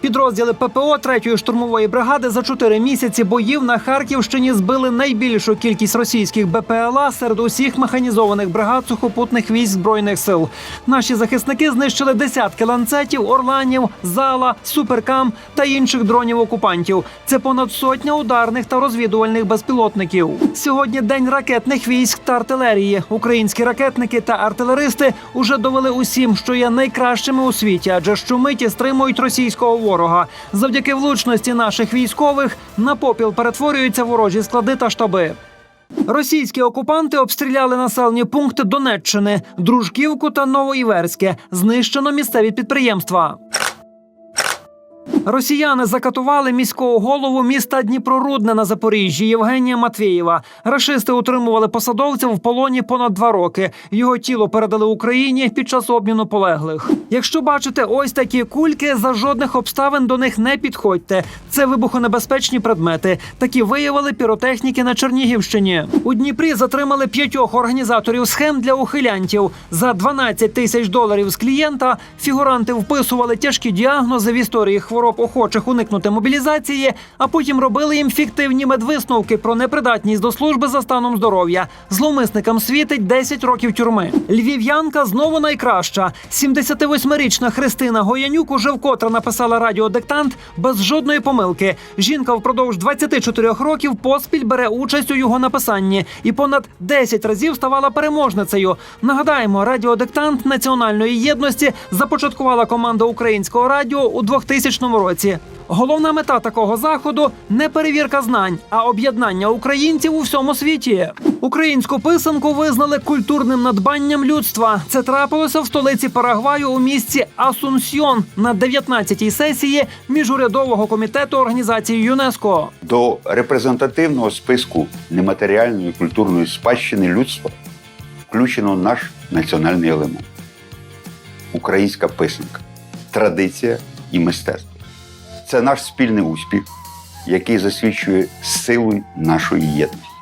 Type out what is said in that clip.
Підрозділи ППО 3-ї штурмової бригади за чотири місяці боїв на Харківщині збили найбільшу кількість російських БПЛА серед усіх механізованих бригад сухопутних військ збройних сил. Наші захисники знищили десятки ланцетів, орланів, зала, суперкам та інших дронів окупантів. Це понад сотня ударних та розвідувальних безпілотників. Сьогодні день ракетних військ та артилерії. Українські ракетники та артилеристи уже довели усім, що є найкращими у світі, адже щомиті стримують російського ворога. Завдяки влучності наших військових на попіл перетворюються ворожі склади та штаби. Російські окупанти обстріляли населені пункти Донеччини, Дружківку та Новоіверське. Знищено місцеві підприємства. Росіяни закатували міського голову міста Дніпрорудне на Запоріжжі Євгенія Матвєєва. Рашисти утримували посадовця в полоні понад два роки. Його тіло передали Україні під час обміну полеглих. Якщо бачите ось такі кульки, за жодних обставин до них не підходьте. Це вибухонебезпечні предмети. Такі виявили піротехніки на Чернігівщині. У Дніпрі затримали п'ятьох організаторів схем для ухилянтів. За 12 тисяч доларів з клієнта фігуранти вписували тяжкі діагнози в історії хвороб охочих уникнути мобілізації, а потім робили їм фіктивні медвисновки про непридатність до служби за станом здоров'я. Зловмисникам світить 10 років тюрми. Львів'янка знову найкраща. 78-річна Христина Гоянюк уже вкотре написала радіодиктант без жодної помилки. Жінка впродовж 24 років поспіль бере участь у його написанні і понад 10 разів ставала переможницею. Нагадаємо, радіодиктант національної єдності започаткувала команда українського радіо у 2000 році. Головна мета такого заходу не перевірка знань, а об'єднання українців у всьому світі. Українську писанку визнали культурним надбанням людства. Це трапилося в столиці Парагваю у місті Асунсьйон на 19-й сесії міжурядового комітету організації ЮНЕСКО. До репрезентативного списку нематеріальної культурної спадщини людства включено наш національний елемент українська писанка, традиція і мистецтво. Це наш спільний успіх, який засвідчує силу нашої єдності.